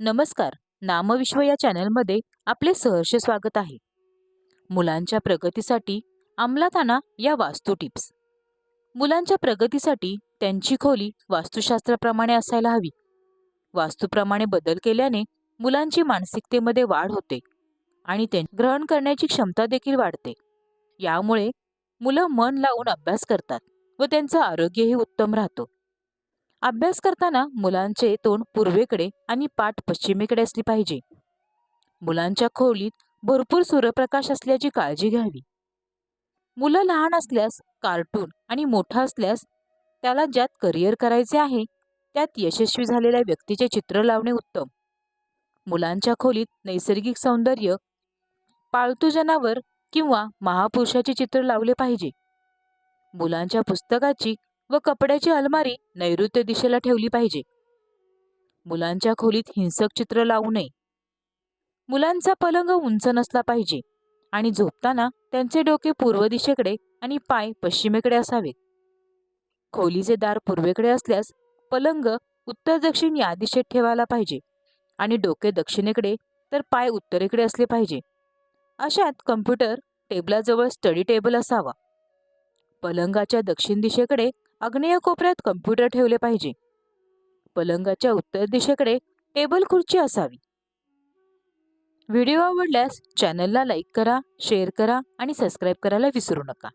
नमस्कार. नामविश्व या चॅनलमध्ये आपले सहर्ष स्वागत आहे. मुलांच्या प्रगतीसाठी अंमलात आणा या वास्तू टिप्स. मुलांच्या प्रगतीसाठी त्यांची खोली वास्तुशास्त्राप्रमाणे असायला हवी. वास्तूप्रमाणे बदल केल्याने मुलांची मानसिकतेमध्ये वाढ होते आणि ते ग्रहण करण्याची क्षमता देखील वाढते. यामुळे मुलं मन लावून अभ्यास करतात व त्यांचं आरोग्यही उत्तम राहतो. अभ्यास करताना मुलांचे तोंड पूर्वेकडे आणि पाठ पश्चिमेकडे असली पाहिजे. मुलांच्या खोलीत भरपूर सूर्यप्रकाश असल्याची काळजी घ्यावी. मुलं लहान असल्यास कार्टून आणि मोठा असल्यास त्याला ज्यात करिअर करायचे आहे त्यात यशस्वी झालेल्या व्यक्तीचे चित्र लावणे उत्तम. मुलांच्या खोलीत नैसर्गिक सौंदर्य पाळतू जनावर किंवा महापुरुषाचे चित्र लावले पाहिजे. मुलांच्या पुस्तकाची व कपड्याची अलमारी नैऋत्य दिशेला ठेवली पाहिजे. मुलांच्या खोलीत हिंसक चित्र लावू नये. मुलांचा पलंग उंच नसला पाहिजे आणि झोपताना त्यांचे डोके पूर्व दिशेकडे आणि पाय पश्चिमेकडे असावेत. खोलीचे दार पूर्वेकडे असल्यास पलंग उत्तर दक्षिण या दिशेत ठेवायला पाहिजे आणि डोके दक्षिणेकडे तर पाय उत्तरेकडे असले पाहिजे. अशात कम्प्युटर टेबलाजवळ स्टडी टेबल असावा. पलंगाच्या दक्षिण दिशेकडे आग्नेय कोपऱ्यात कम्प्युटर ठेवले पाहिजे. पलंगाच्या उत्तर दिशेकडे टेबल खुर्ची असावी. व्हिडिओ आवडल्यास चॅनलला लाईक करा शेअर करा आणि सबस्क्राईब करायला विसरू नका.